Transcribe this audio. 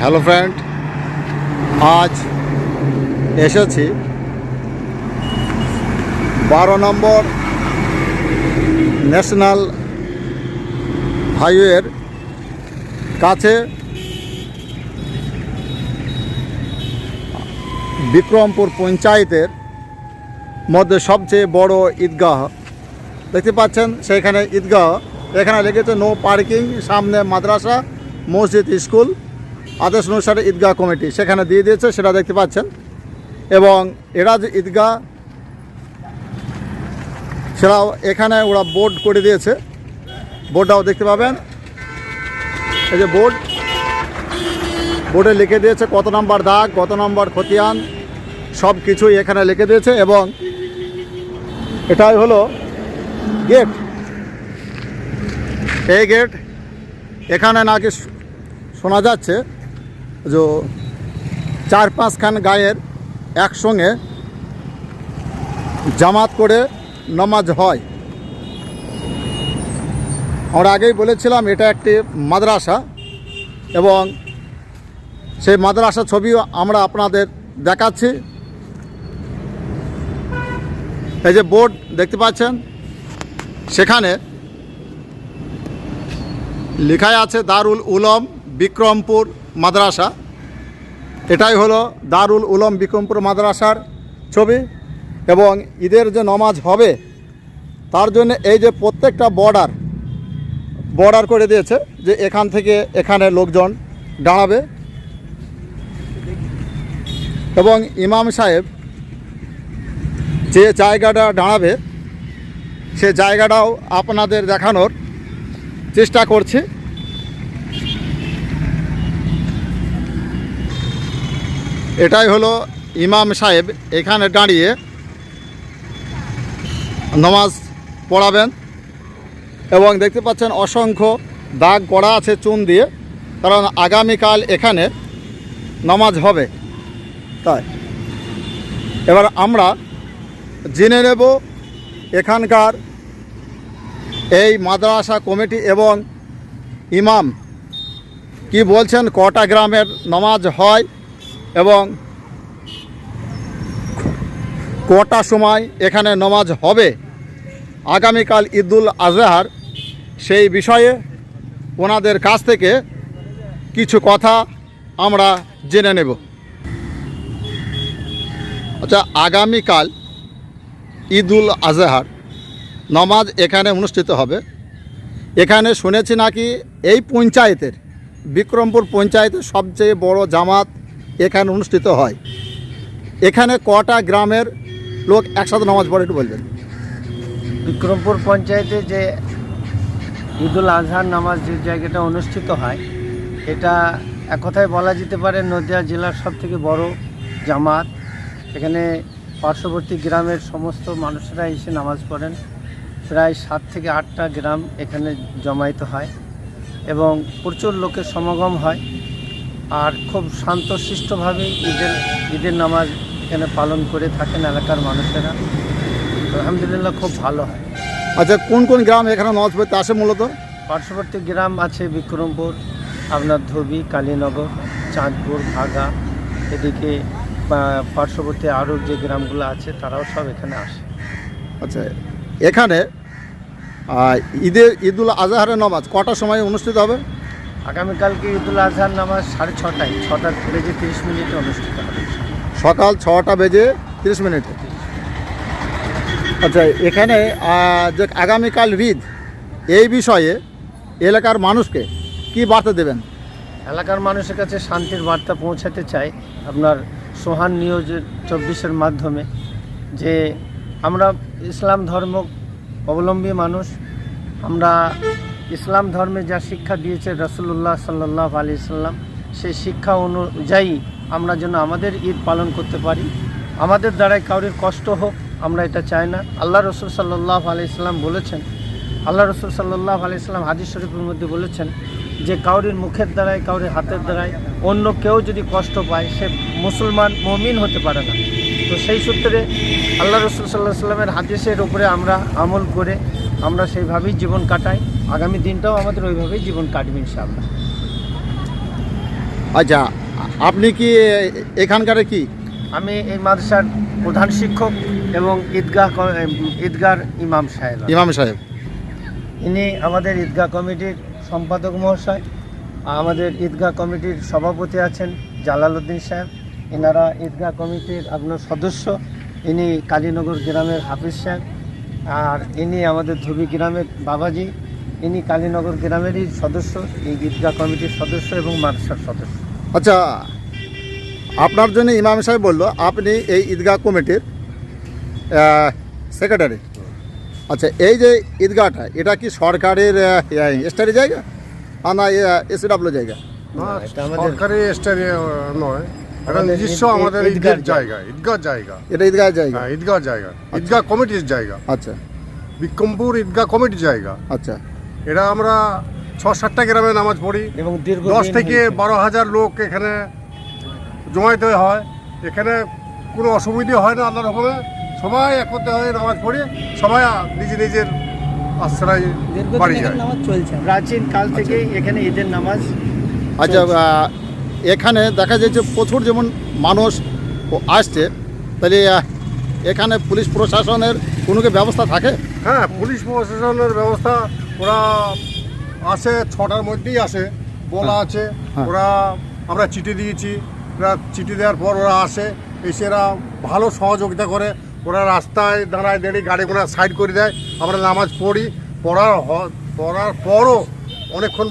Hello friend আজ এসেছি বারো নম্বর ন্যাশনাল হাইওয়ের কাছে বিক্রমপুর পঞ্চায়েতের মধ্যে সবচেয়ে বড় ঈদগাহ। দেখতে পাচ্ছেন সেখানে ঈদগাহ। এখানে লেগেছে নো পার্কিং সামনে মাদ্রাসা, মসজিদ, স্কুল। আদেশ অনুসারে ঈদগাহ কমিটি সেখানে দিয়ে দিয়েছে, সেটা দেখতে পাচ্ছেন। এবং এরা যে ঈদগাহ, সেটাও এখানে ওরা বোর্ড করে দিয়েছে। বোর্ডটাও দেখতে পাবেন। এই যে বোর্ড, বোর্ডে লিখে দিয়েছে কত নম্বর দাগ, কত নম্বর খতিয়ান, সব কিছুই এখানে লিখে দিয়েছে এবং এটাই হলো গেট। এই গেট এখানে নাকি শোনা যাচ্ছে। যে চার পাঁচখান গায়ের একসঙ্গে জামাত করে নামাজ হয়। আমরা আগেই বলেছিলাম, এটা একটি মাদ্রাসা এবং সেই মাদ্রাসা ছবিও আমরা আপনাদের দেখাচ্ছি। এই যে বোর্ড দেখতে পাচ্ছেন, সেখানে লেখায় আছে, দারুল উলম, বিক্রমপুর মাদ্রাসা। এটাই হলো দারুল উলম বিক্রমপুর মাদ্রাসার ছবি এবং ঈদের যে নমাজ হবে, তার জন্য এই যে প্রত্যেকটা বর্ডার বর্ডার করে দিয়েছে যে এখান থেকে এখানে লোকজন দাঁড়াবে। এবং ইমাম সাহেব যে জায়গাটা দাঁড়াবে, সে জায়গাটাও আপনাদের দেখানোর চেষ্টা করছি। এটাই হলো ইমাম সাহেব এখানে দাঁড়িয়ে নমাজ পড়াবেন এবং দেখতে পাচ্ছেন অসংখ্য দাগ করা আছে চুন দিয়ে, কারণ আগামীকাল এখানে নমাজ হবে। তাই। এবার আমরা জেনে নেব এখানকার এই মাদ্রাসা কমিটি এবং ইমাম কি বলছেন, কটা গ্রামের নমাজ হয় এবং কটা সময় এখানে নমাজ হবে। আগামীকাল ঈদুল আজহার। সেই বিষয়ে ওনাদের কাছ থেকে কিছু কথা আমরা জেনে নেব। আচ্ছা আগামীকাল ঈদুল আজহার নমাজ এখানে অনুষ্ঠিত হবে। এখানে শুনেছি নাকি এই পঞ্চায়েতের, বিক্রমপুর পঞ্চায়েতের সবচেয়ে বড় জামাত এখানে অনুষ্ঠিত হয়। এখানে কটা গ্রামের লোক একসাথে নামাজ পড়ে একটু বলবেন। বিক্রমপুর পঞ্চায়েতে যে ঈদুল আজহার নামাজ যে জায়গাটা অনুষ্ঠিত হয়, এটা এক কথায় বলা যেতে পারে নদিয়া জেলার সব থেকে বড় জামাত। এখানে পার্শ্ববর্তী গ্রামের সমস্ত মানুষেরা এসে নামাজ পড়েন। প্রায় সাত থেকে আটটা গ্রাম এখানে জমায়েত হয় এবং প্রচুর লোকের সমাগম হয়। আর খুব শান্তশিষ্টভাবে ঈদের ঈদের নামাজ এখানে পালন করে থাকেন এলাকার মানুষেরা। আলহামদুলিল্লাহ খুব ভালো হয়। আচ্ছা কোন কোন গ্রাম এখানে নামাজ পড়তে আসে মূলত? পার্শ্ববর্তী গ্রাম আছে বিক্রমপুর আপনার ধোবি কালীনগর চাঁদপুর ভাগা এদিকে পার্শ্ববর্তী আরও যে গ্রামগুলো আছে তারাও সব এখানে আসে। আচ্ছা এখানে ঈদের ঈদুল আজহারের নামাজ কটার সময় অনুষ্ঠিত হবে? আগামীকালকে ঈদুল আজহার নামাজ সাড়ে ছটায় ছটা বেজে তিরিশ মিনিটে অনুষ্ঠিত হবে। সকাল ছটা বেজে তিরিশ মিনিটে। আচ্ছা এখানে যে আগামীকাল ঈদ এই বিষয়ে এলাকার মানুষকে কি বার্তা দেবেন? এলাকার মানুষের কাছে শান্তির বার্তা পৌঁছাতে চাই আপনার সোহান নিউজ চব্বিশের মাধ্যমে যে আমরা ইসলাম ধর্ম অবলম্বী মানুষ আমরা ইসলাম ধর্মে যা শিক্ষা দিয়েছে রসুল্লাহ সাল্লাহ আলি সাল্লাম, সেই শিক্ষা অনুযায়ী আমরা যেন আমাদের ঈদ পালন করতে পারি। আমাদের দ্বারাই কাউরির কষ্ট হোক, আমরা এটা চাই না। আল্লাহ রসুল সাল্লাহ আলি সাল্লাম বলেছেন, আল্লাহ রসুল সাল্লাহ আলি সাল্লাম হাদিস শরীফের মধ্যে বলেছেন যে কাউরির মুখের দ্বারাই কাউরির হাতের দ্বারাই অন্য কেউ যদি কষ্ট পায়, সে মুসলমান, মমিন হতে পারে না। তো সেই সূত্রে আল্লাহ রসুল সাল্লাহ সাল্লামের হাদিসের উপরে আমরা আমল করে আমরা সেইভাবেই জীবন কাটাই। আগামী দিনটাও আমাদের ওইভাবেই জীবন কাটবে ইনশাআল্লাহ। আচ্ছা আপনি কি এখানকার কি? আমি এই মাদ্রাসার প্রধান শিক্ষক এবং ঈদগাহ ঈদগার ইমাম সাহেব। ইমাম সাহেব। ইনি আমাদের ঈদগাহ কমিটির সম্পাদক মহাশয়। আমাদের ঈদগাহ কমিটির সভাপতি আছেন জালালউদ্দিন সাহেব। এনারা ঈদগাহ কমিটির আপনার সদস্য। ইনি কালীনগর গ্রামের হাফিজ সাহেব। আর ইনি আমাদের ধুবি গ্রামের বাবাজি ইনি কালীনগর গ্রামেরই সদস্য এই ঈদগাহ কমিটির সদস্য এবং মাদ্রাসার সদস্য। আচ্ছা আপনার জন্য ইমাম সাহেব বলল আপনি এই ঈদগাহ কমিটির সেক্রেটারি আচ্ছা এই যে ঈদগাহটা এটা কি সরকারের স্টারি জায়গা? আর না এসিডাব্লিউ জায়গা? সরকারি স্টারি নয়। আমাদের নিজস্ব আমাদের ঈদগাহ জায়গা ঈদগাহ জায়গা। এটা ঈদগাহ জায়গা? হ্যাঁ ঈদগাহ জায়গা। ঈদগাহ কমিটির জায়গা। আচ্ছা। বিক্রমপুর ঈদগাহ কমিটির জায়গা। আচ্ছা। এটা আমরা ছ সাতটা গ্রামে নামাজ পড়ি। এবং দশ থেকে বারো হাজার লোক এখানে জমাইতে হয়। এখানে কোনো অসুবিধে হয় না আল্লাহ রকমে সবাই একত্রে হয়ে নামাজ পড়ি। সবাই নিজে নিজের আশ্রয় বাড়ি যায়। প্রাচীন কাল থেকেই এখানে ঈদের নামাজ আচ্ছা এখানে দেখা যাচ্ছে প্রচুর যেমন মানুষ আসছে তাহলে এখানে পুলিশ প্রশাসনের কোনো কি ব্যবস্থা থাকে হ্যাঁ পুলিশ প্রশাসনের ব্যবস্থা ওরা আসে ছটার মধ্যেই আসে বলা আছে হ্যাঁ। ওরা আমরা চিঠি দিয়েছি ওরা চিঠি দেওয়ার পর ওরা আসে এসে এরা ভালো সহযোগিতা করে ওরা রাস্তায় দাঁড়ায় দাঁড়িয়ে গাড়ি ঘোড়া সাইড করে দেয় আমরা নামাজ পড়ি পড়ার পড়ার পরও অনেকক্ষণ